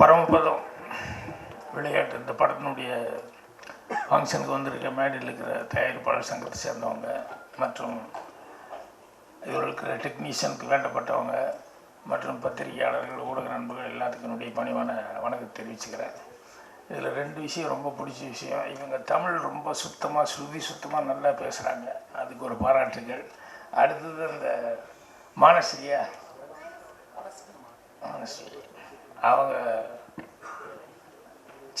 பரமபதம் விளையாட்டு. இந்த படத்தினுடைய ஃபங்க்ஷனுக்கு வந்திருக்க மேடையில் இருக்கிற தயாரிப்பாளர் சங்கத்தை சேர்ந்தவங்க மற்றும் இதில் இருக்கிற டெக்னீஷியனுக்கு வேண்டப்பட்டவங்க மற்றும் பத்திரிகையாளர்கள் ஊடக நண்பர்கள் எல்லாத்துக்கும் என்னுடைய பணிவான வணக்கம் தெரிவிச்சுக்கிறேன். இதில் ரெண்டு விஷயம் ரொம்ப பிடிச்ச விஷயம். இவங்க தமிழ் ரொம்ப சுத்தமாக ஸ்ருதி சுத்தமாக நல்லா பேசுகிறாங்க அதுக்கு ஒரு பாராட்டுகள். அடுத்தது அந்த மானஸ்ரீயா மானஸ்ரீ அவங்க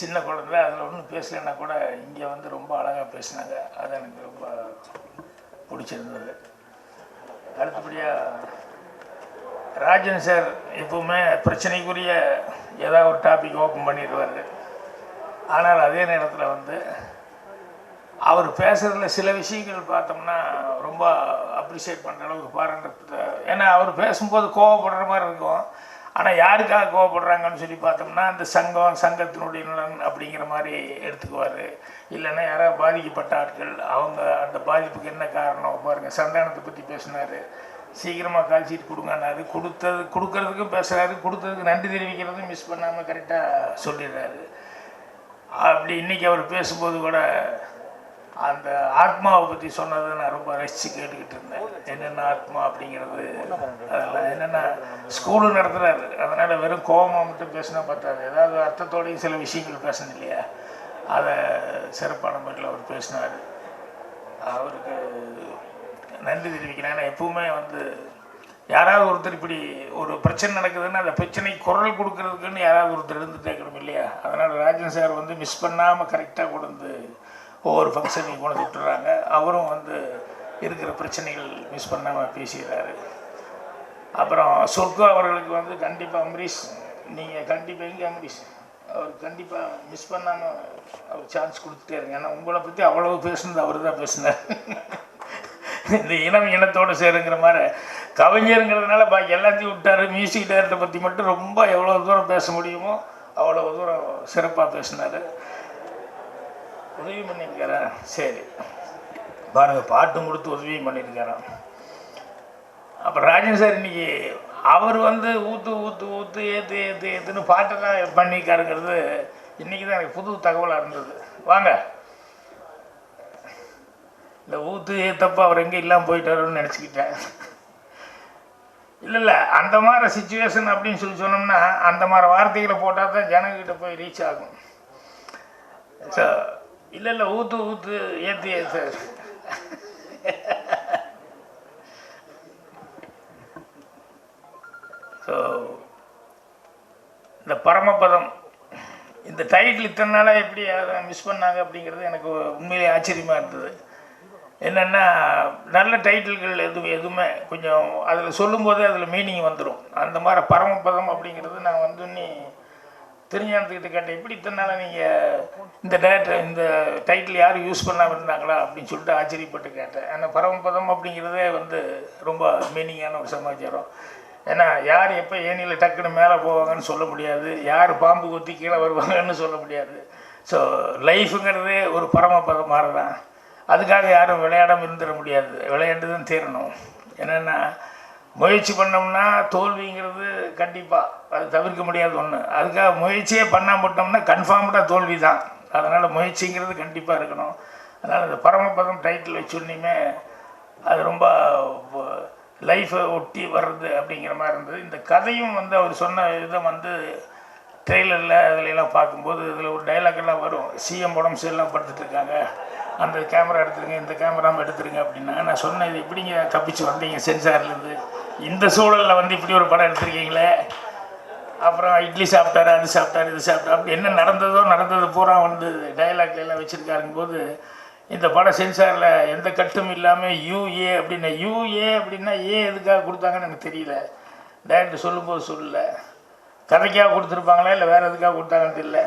சின்ன குழந்தை அதில் ஒன்றும் பேசலைன்னா கூட இங்கே வந்து ரொம்ப அழகாக பேசினாங்க. அது எனக்கு ரொம்ப பிடிச்சிருந்தது. அடுத்தபடியாக ராஜன் சார் எப்பவுமே பிரச்சனைக்குரிய ஏதாவது ஒரு டாபிக் ஓப்பன் பண்ணிடுவார். ஆனால் அதே நேரத்தில் வந்து அவர் பேசுகிறதுல சில விஷயங்கள் பார்த்தோம்னா ரொம்ப அப்ரிஷியேட் பண்ணுற அளவுக்கு பாருன்ற ஏன்னா அவர் பேசும்போது கோவப்படுற மாதிரி இருக்கும். ஆனால் யாருக்காக கோவப்படுறாங்கன்னு சொல்லி பார்த்தோம்னா அந்த சங்கம் சங்கத்தினுடைய நலன் அப்படிங்கிற மாதிரி எடுத்துக்குவார். இல்லைன்னா யாராவது பாதிக்கப்பட்ட ஆட்கள் அவங்க அந்த பாதிப்புக்கு என்ன காரணம்? பாருங்கள் சந்தானத்தை பற்றி பேசினார். சீக்கிரமாக கால்சீட் கொடுங்கன்னாரு. கொடுத்தது கொடுக்கறதுக்கும் பேசுகிறாரு கொடுத்ததுக்கு நன்றி தெரிவிக்கிறதும் மிஸ் பண்ணாமல் கரெக்டாக சொல்லிடுறாரு. அப்படி இன்றைக்கி அவர் பேசும்போது கூட அந்த ஆத்மாவை பற்றி சொன்னதை நான் ரொம்ப ரசித்து கேட்டுக்கிட்டு இருந்தேன். என்னென்ன ஆத்மா அப்படிங்கிறது அதெல்லாம் என்னென்ன ஸ்கூலு நடத்துகிறாரு அதனால் வெறும் கோபமாக மட்டும் பேசினா பார்த்தாரு ஏதாவது அர்த்தத்தோடையும் சில விஷயங்கள் பேசணும் இல்லையா அதை சிறப்பான முறையில் அவர் பேசினார். அவருக்கு நன்றி தெரிவிக்கிறேன். ஏன்னா எப்பவுமே வந்து யாராவது ஒருத்தர் இப்படி ஒரு பிரச்சனை நடக்குதுன்னா அந்த பிரச்சனை குரல் கொடுக்கறதுக்குன்னு யாராவது ஒருத்தர் இருந்துட்டே இருக்கணும் இல்லையா? அதனால் ராஜன் சார் வந்து மிஸ் பண்ணாமல் கரெக்டாக கொண்டு வந்து ஒவ்வொரு ஃபங்க்ஷனையும் கொண்டு விட்டுறாங்க. அவரும் வந்து இருக்கிற பிரச்சனைகள் மிஸ் பண்ணாமல் பேசிடுறாரு. அப்புறம் சொர்க்கு அவர்களுக்கு வந்து கண்டிப்பாக அம்ரீஷ் நீங்கள் கண்டிப்பாக எங்கே அம்ரீஷ்? அவர் கண்டிப்பாக மிஸ் பண்ணாமல் அவர் சான்ஸ் கொடுத்துட்டே இருங்க. ஏன்னா உங்களை பற்றி அவ்வளவு பேசுனது அவர் தான் பேசினார். இந்த இனம் இனத்தோடு சேருங்கிற மாதிரி கவிஞருங்கிறதுனால பாக்கி எல்லாத்தையும் விட்டார். மியூசிக் டைரக்டரை பற்றி மட்டும் ரொம்ப எவ்வளோ தூரம் பேச முடியுமோ அவ்வளோ தூரம் சிறப்பாக பேசினார். உதவி பண்ணியிருக்காரா சரி. பாருங்கள் பாட்டும் கொடுத்து உதவியும் பண்ணியிருக்காராம் அப்போ ராஜன் சார் இன்னைக்கு அவர் வந்து ஊற்று ஊற்று ஊற்று ஏற்று ஏற்று ஏற்றுன்னு பாட்டெல்லாம் பண்ணியிருக்காருங்கிறது இன்றைக்கி தான் எனக்கு புது தகவலாக இருந்தது. வாங்க. இந்த ஊற்று ஏற்றப்போ அவர் எங்கே இல்லாமல் போயிட்டாருன்னு நினச்சிக்கிட்டேன். இல்லை இல்லை அந்த மாதிரி சுச்சுவேஷன் அப்படின்னு சொல்லி சொன்னோம்னா அந்த மாதிரி வார்த்தைகளை போட்டால் தான் ஜனங்கிட்ட போய் ரீச் ஆகும். ஸோ இல்லை இல்லை ஊற்று ஊற்று ஏற்று ஏற்று ஸோ இந்த பரமபதம் இந்த டைட்டில் இத்தனை நாளாக எப்படி அதை மிஸ் பண்ணாங்க அப்படிங்கிறது எனக்கு உண்மையிலே ஆச்சரியமாக இருந்தது. என்னென்னா நல்ல டைட்டில்கள் எதுவும் எதுவுமே கொஞ்சம் அதில் சொல்லும்போதே அதில் மீனிங் வந்துடும் அந்த மாதிரி பரமபதம் அப்படிங்கிறது நான் வந்து திருஞானத்துக்கிட்ட கேட்டேன் எப்படி இத்தனை நாளாக நீங்கள் இந்த டேரக்டர் இந்த டைட்டில் யாரும் யூஸ் பண்ணாமல் இருந்தாங்களா? அப்படின்னு சொல்லிட்டு ஆச்சரியப்பட்டு கேட்டேன். ஏன்னா பரமபதம் அப்படிங்கிறதே வந்து ரொம்ப மீனிங்கான ஒரு சமாச்சாரம். ஏன்னா யார் எப்போ ஏனியில் டக்குன்னு மேலே போவாங்கன்னு சொல்ல முடியாது. யார் பாம்பு குத்தி கீழே வருவாங்கன்னு சொல்ல முடியாது. ஸோ லைஃபுங்கிறதே ஒரு பரமபதம் மாதிரி தான் அதுக்காக யாரும் விளையாடாமல் இருந்துட முடியாது. விளையாண்டு தான் தீரணும். என்னென்னா முயற்சி பண்ணோம்னா தோல்விங்கிறது கண்டிப்பாக அது தவிர்க்க முடியாத ஒன்று அதுக்காக முயற்சியே பண்ணாம விட்டோம்னா கன்ஃபார்ம்டாக தோல்வி தான் அதனால் முயற்சிங்கிறது கண்டிப்பாக இருக்கணும். அதனால் இந்த பரமபதம் டைட்டில் வச்சுருந்தீமே அது ரொம்ப லைஃப்பை ஒட்டி வர்றது அப்படிங்கிற மாதிரி இருந்தது. இந்த கதையும் வந்து அவர் சொன்ன இதை வந்து ட்ரெய்லரில் அதிலெல்லாம் பார்க்கும்போது இதில் ஒரு டைலாக் எல்லாம் வரும். சிஎம் உடம்பு சரியெல்லாம் படுத்துட்ருக்காங்க அந்த கேமரா எடுத்துருங்க இந்த கேமராவும் எடுத்துருங்க அப்படின்னா நான் சொன்னேன் இது எப்படிங்க தப்பிச்சு வந்தீங்க? சென்சார்லேருந்து இந்த சூழலில் வந்து இப்படி ஒரு படம் எடுத்திருக்கீங்களே? அப்புறம் இட்லி சாப்பிட்டாரு அது சாப்பிட்டாரு இது சாப்பிட்டாரு. அப்படி என்ன நடந்ததோ நடந்தது பூரா வந்து டைலாக்ல எல்லாம் வச்சுருக்காருங்க போது இந்த படம் சென்சாரில் எந்த கட்டும் இல்லாமல் யூஏ அப்படின்னா யூஏ அப்படின்னா ஏ எதுக்காக கொடுத்தாங்கன்னு எனக்கு தெரியல. டைரக்டர் சொல்லும்போது சொல்லல. கதைக்காக கொடுத்துருப்பாங்களா இல்லை வேறு எதுக்காக கொடுத்தாங்கன்னு தெரியல.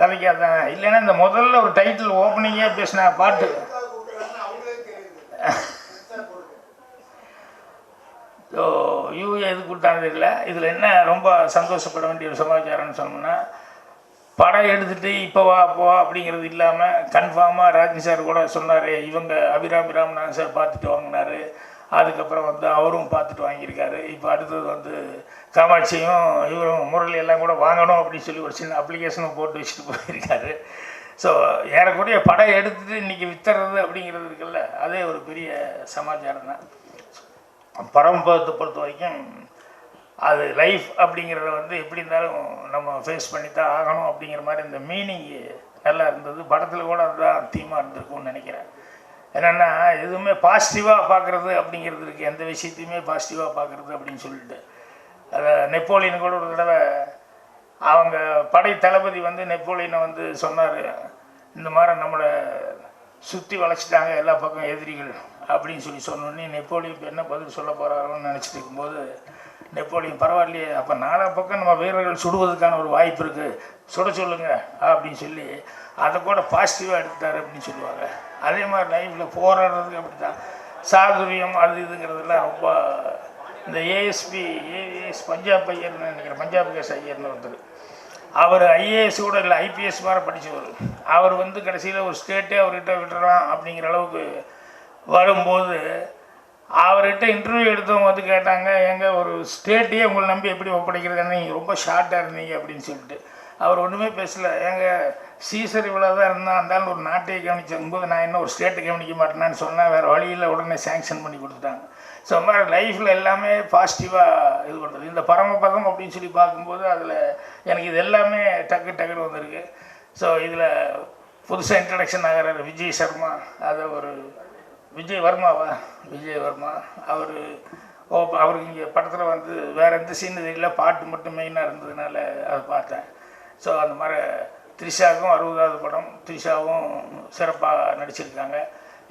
கதைக்காக தான். இல்லைன்னா இந்த முதல்ல ஒரு டைட்டில் ஓப்பனிங்கே பேசின பாட்டு. ஸோ யூஏ எது கொடுத்தாங்க இல்லை இதில் என்ன ரொம்ப சந்தோஷப்பட வேண்டிய ஒரு சமாச்சாரம்னு சொன்னோம்னா படம் எடுத்துகிட்டு இப்போ வா போ அப்படிங்கிறது இல்லாமல் கன்ஃபார்மாக ராஜன் சார் கூட சொன்னார். இவங்க அபிராமி ராமநாதன் சார் பார்த்துட்டு வாங்கினாரு. அதுக்கப்புறம் வந்து அவரும் பார்த்துட்டு வாங்கியிருக்காரு. இப்போ அடுத்தது வந்து காமாட்சியும் இவரும் முரளி எல்லாம் கூட வாங்கணும் அப்படின்னு சொல்லி ஒரு சின்ன அப்ளிகேஷனும் போட்டு வச்சுட்டு போயிருக்காரு. ஸோ ஏறக்குறைய படம் எடுத்துகிட்டு இன்றைக்கி வித்துறது அப்படிங்கிறது இருக்குல்ல அதே ஒரு பெரிய சமாச்சாரம் தான் பரம்பத்தை பொறுத்த வரைக்கும் அது லைஃப் அப்படிங்கிறத வந்து எப்படி இருந்தாலும் நம்ம ஃபேஸ் பண்ணி தான் ஆகணும் அப்படிங்கிற மாதிரி இந்த மீனிங் நல்லா இருந்தது. படத்தில் கூட அதுதான் தீமாக இருந்திருக்கும்னு நினைக்கிறேன். என்னென்னா எதுவுமே பாசிட்டிவாக பார்க்குறது அப்படிங்கிறது இருக்குது எந்த விஷயத்தையுமே பாசிட்டிவாக பார்க்குறது அப்படின்னு சொல்லிட்டு. அதை நெப்போலியன் கூட ஒரு தடவை அவங்க படை தளபதி வந்து நெப்போலியனை வந்து சொன்னார். இந்த மாதிரி நம்மளை சுற்றி வளைச்சிட்டாங்க எல்லா பக்கம் எதிரிகள் அப்படின்னு சொல்லி சொன்னோடனே நெப்போலியன் இப்போ என்ன பதில் சொல்ல போகிறாரோன்னு நினச்சிட்டு இருக்கும்போது நெப்போலியன் பரவாயில்லையே அப்போ நாலா பக்கம் நம்ம வீரர்கள் சுடுவதற்கான ஒரு வாய்ப்பு இருக்குது சுட சொல்லுங்க அப்படின்னு சொல்லி அதை கூட பாசிட்டிவாக எடுத்துட்டார் அப்படின்னு சொல்லுவாங்க. அதே மாதிரி லைஃப்பில் போராடுறதுக்கு அப்படி தான் சாதுரியம் அது இதுங்கிறதெல்லாம் ரொம்ப இந்த ஏஎஸ்பி ஏஎஸ் பஞ்சாப் ஐயர்னு நினைக்கிறேன். பஞ்சாப் கேஸ் ஐயர்னு ஒருத்தர். அவர் ஐஏஎஸ் கூட இல்லை ஐபிஎஸ் மாதிரி படித்தவர் அவர் வந்து கடைசியில் ஒரு ஸ்டேட்டே அவர்கிட்ட விட்டுறான் அப்படிங்கிற அளவுக்கு வரும்போது அவர்கிட்ட இன்டர்வியூ எடுத்தவங்க வந்து கேட்டாங்க எங்கள் ஒரு ஸ்டேட்டையே உங்களை நம்பி எப்படி ஒப்படைக்கிறதுன்னு நீங்கள் ரொம்ப ஷார்ட்டாக இருந்தீங்க அப்படின்னு சொல்லிட்டு. அவர் ஒன்றுமே பேசலை. எங்கள் சீசர் இவ்வளோ தான் இருந்தால் இருந்தாலும் ஒரு நாட்டையே கவனிச்சும்போது நான் என்ன ஒரு ஸ்டேட்டை கவனிக்க மாட்டேனான்னு சொன்னால் வேறு வழியில் உடனே சேங்ஷன் பண்ணி கொடுத்துட்டாங்க. ஸோ மாதிரி லைஃப்பில் எல்லாமே பாசிட்டிவாக இது பண்ணுறது இந்த பரமபதம் அப்படின்னு சொல்லி பார்க்கும்போது அதில் எனக்கு இது எல்லாமே டக்கு டக்குன்னு வந்திருக்கு. ஸோ இதில் புதுசாக இன்ட்ரடக்ஷன் ஆகிற விஜய் சர்மா. அதை ஒரு விஜய் வர்மாவா? விஜய் வர்மா. அவர் ஓ அவருக்கு இங்கே படத்தில் வந்து வேறு எந்த சீன் தெரியல பாட்டு மட்டும் மெயினாக இருந்ததுனால அதை பார்த்தேன். ஸோ அந்த மாதிரி த்ரிஷாவுக்கும் அறுபதாவது படம். த்ரிஷாவும் சிறப்பாக நடிச்சிருக்காங்க.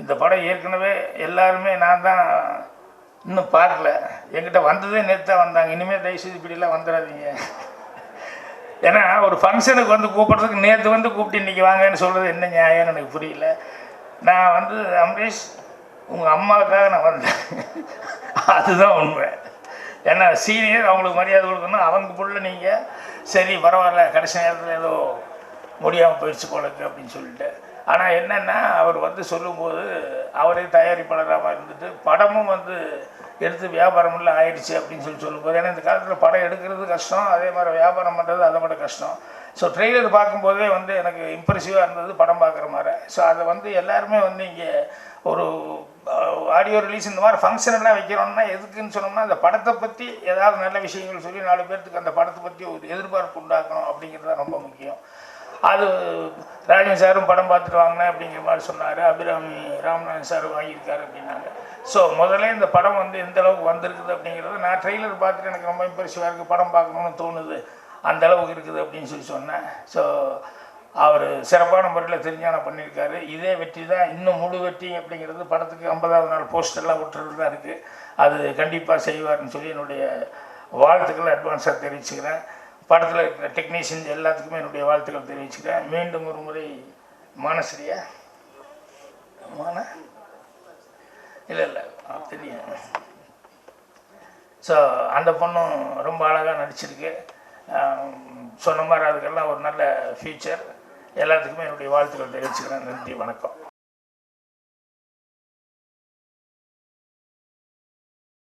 இந்த படம் ஏற்கனவே எல்லாருமே நான் தான் இன்னும் பார்க்கல என்கிட்ட வந்ததே நேற்று தான் வந்தாங்க. இனிமேல் தயவுசெய்து இப்படிலாம் வந்துடாதீங்க. ஏன்னா ஒரு ஃபங்க்ஷனுக்கு வந்து கூப்பிட்றதுக்கு நேற்று வந்து கூப்பிட்டு இன்றைக்கி வாங்கன்னு சொல்கிறது என்ன நியாயம்னு எனக்கு புரியல. நான் வந்து அம்ரீஷ் உங்கள் அம்மாவுக்காக நான் வந்தேன். அதுதான் உண்மை. ஏன்னா சீனியர் அவங்களுக்கு மரியாதை கொடுக்கணும். அவங்க புள்ள நீங்கள் சரி பரவாயில்ல. கடைசி நேரத்தில் ஏதோ முடியாமல் போயிடுச்சு போலக்கு அப்படின்னு சொல்லிட்டு. ஆனால் என்னென்னா அவர் வந்து சொல்லும்போது அவரே தயாரிப்பாளராக இருந்துட்டு படமும் வந்து எடுத்து வியாபாரமெல்லாம் ஆயிடுச்சு அப்படின்னு சொல்லி சொல்லும்போது ஏன்னா இந்த காலத்தில் படம் எடுக்கிறது கஷ்டம் அதே மாதிரி வியாபாரம் பண்ணுறது அதை விட கஷ்டம். ஸோ ட்ரெய்லர் பார்க்கும்போதே வந்து எனக்கு இம்ப்ரெசிவாக இருந்தது படம் பார்க்குற மாதிரி. ஸோ அதை வந்து எல்லாருமே வந்து இங்கே ஒரு ஆடியோ ரிலீஸ் இந்த மாதிரி ஃபங்க்ஷன் எல்லாம் வைக்கிறோம்னா எதுக்குன்னு சொன்னோம்னா அந்த படத்தை பற்றி ஏதாவது நல்ல விஷயங்கள் சொல்லி நாலு பேர்த்துக்கு அந்த படத்தை பற்றி ஒரு எதிர்பார்ப்பு உண்டாக்கணும் அப்படிங்கிறது தான் ரொம்ப முக்கியம். அது ராஜன் சாரும் படம் பார்த்துட்டு வாங்கினேன் அப்படிங்கிற மாதிரி சொன்னார். அபிராமி ராமநாதன் சார் வாங்கியிருக்காரு அப்படின்னாங்க. ஸோ முதல்ல இந்த படம் வந்து எந்த அளவுக்கு வந்திருக்குது அப்படிங்கிறது நான் ட்ரெய்லர் பார்த்துட்டு எனக்கு ரொம்ப இம்ப்ரெசிவாக இருக்குது படம் பார்க்கணும்னு தோணுது. அந்த அளவுக்கு இருக்குது அப்படின்னு சொல்லி சொன்னேன். ஸோ அவர் சிறப்பான முறையில் திருஞானம் பண்ணியிருக்காரு. இதே வெற்றி தான் இன்னும் முழு வெற்றி அப்படிங்கிறது படத்துக்கு ஐம்பதாவது நாள் போஸ்டர்லாம் விட்டுறது தான் இருக்குது அது கண்டிப்பாக செய்வார்னு சொல்லி என்னுடைய வாழ்த்துக்களை அட்வான்ஸாக தெரிவிச்சுக்கிறேன். படத்தில் இருக்கிற டெக்னீஷியன்ஸ் எல்லாத்துக்குமே என்னுடைய வாழ்த்துக்கள் தெரிவிச்சுக்கிறேன். மீண்டும் ஒரு முறை மானஸ்ரீயா மான? இல்லை இல்லை தெரியும் ஸோ அந்த பொண்ணும் ரொம்ப அழகாக நடிச்சிருக்கு. சொன்ன மாதிரி அதுக்கெல்லாம் ஒரு நல்ல ஃபியூச்சர் எல்லாத்துக்குமே என்னுடைய வாழ்த்துக்கள் தெரிவிச்சுக்கிறேன். நன்றி வணக்கம்.